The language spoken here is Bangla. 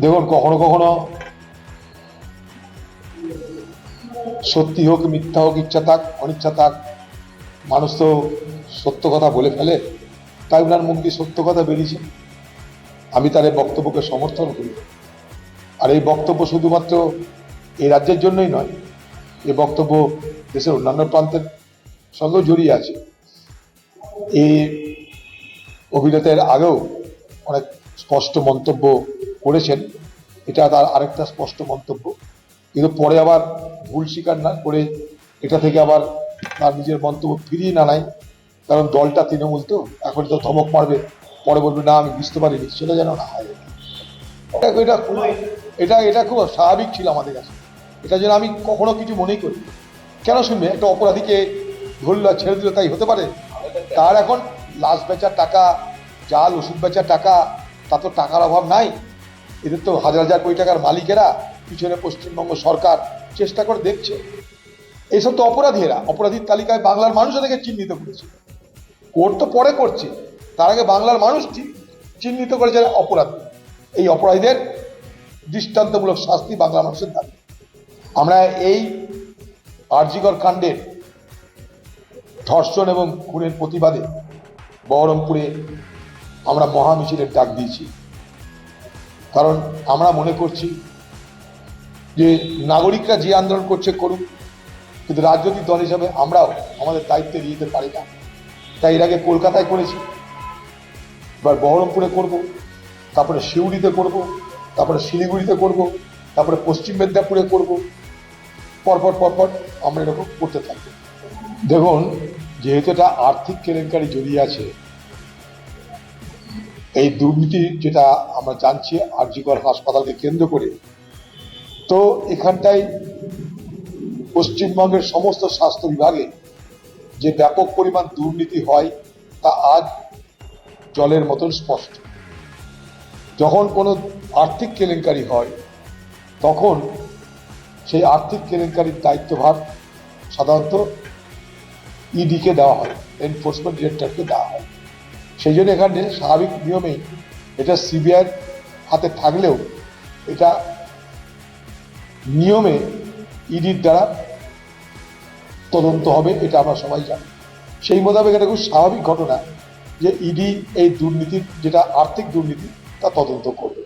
দেখুন, কখনো কখনো সত্যি হোক, মিথ্যা হোক, ইচ্ছা থাক, অনিচ্ছা থাক, মানুষ তো সত্য কথা বলে ফেলে। তাই ওনার মুখ দিয়ে সত্য কথা বেরিয়েছে। আমি তার এই বক্তব্যকে সমর্থন করি। আর এই বক্তব্য শুধুমাত্র এই রাজ্যের জন্যই নয় এই বক্তব্য দেশের অন্যান্য প্রান্তের সঙ্গেও জড়িয়ে আছে। এই অভিনেতার আগেও অনেক স্পষ্ট মন্তব্য করেছেন, এটা তার আরেকটা স্পষ্ট মন্তব্য। কিন্তু পরে আবার ভুল স্বীকার না করে এটা থেকে আবার তার নিজের মন্তব্য ফিরিয়ে না নাই কারণ দলটা তৃণমূল তো, এখন তো ধমক মারবে, পরে বলবে, না, আমি বুঝতে পারিনি। সেটা যেন না হয়। এটা এটা এটা এটা খুব স্বাভাবিক ছিল আমাদের কাছে। এটা যেন আমি কখনো কিছু মনেই করি কেন শুনবে? একটা অপরাধীকে ধরলো ছেড়ে দিল, তাই হতে পারে? তার এখন লাশ বেচার টাকা, জাল, ওষুধ বেচার টাকা তা তো টাকার অভাব নাই। এদের তো হাজার হাজার কোটি টাকার মালিকেরা পিছনে পশ্চিমবঙ্গ সরকার চেষ্টা করে দেখছে। এইসব তো অপরাধীরা, অপরাধীর তালিকায় বাংলার মানুষ এদেরকে চিহ্নিত করেছে। কোর্ট তো পরে করছে, তার আগে বাংলার মানুষটি চিহ্নিত করেছে অপরাধী। এই অপরাধীদের দৃষ্টান্তমূলক শাস্তি বাংলা মানুষের দাবি। আমরা এই আরজিকর কাণ্ডের ধর্ষণ এবং খুনের প্রতিবাদে বহরমপুরে আমরা মহামিছিলের ডাক দিয়েছি। কারণ আমরা মনে করছি যে নাগরিকরা যে আন্দোলন করছে করুক, কিন্তু রাজনৈতিক দল হিসাবে আমরাও আমাদের দায়িত্ব যেতে পারি না। তাই এর আগে কলকাতায় করেছি, এবার বহরমপুরে করব, তারপরে সিউড়িতে করব, তারপরে শিলিগুড়িতে করব, তারপরে পশ্চিম মেদিনীপুরে করব, পরপর পরপর আমরা এরকম করতে থাকব দেখুন, যেহেতু এটা আর্থিক কেলেঙ্কারি জড়িয়ে আছে এই দুর্নীতি যেটা আমরা জানছি আরজিকর হাসপাতালকে কেন্দ্র করে, তো এখানটায় পশ্চিমবঙ্গের সমস্ত স্বাস্থ্য বিভাগে যে ব্যাপক পরিমাণ দুর্নীতি হয়, তা আজ জলের মতন স্পষ্ট। যখন কোনো আর্থিক কেলেঙ্কারি হয়, তখন সেই আর্থিক কেলেঙ্কারির দায়িত্বভার সাধারণত ইডিকে দেওয়া হয় এনফোর্সমেন্ট ডিরেক্টরকে দেওয়া হয়। সেই জন্য এখানে স্বাভাবিক নিয়মে এটা সিবিআইয়ের হাতে থাকলেও এটা নিয়মে ইডির দ্বারা তদন্ত হবে, এটা আমরা সবাই জানি। সেই মোতাবেক এটা খুব স্বাভাবিক ঘটনা যে ইডি এই দুর্নীতির, যেটা আর্থিক দুর্নীতি, তা তদন্ত করবে।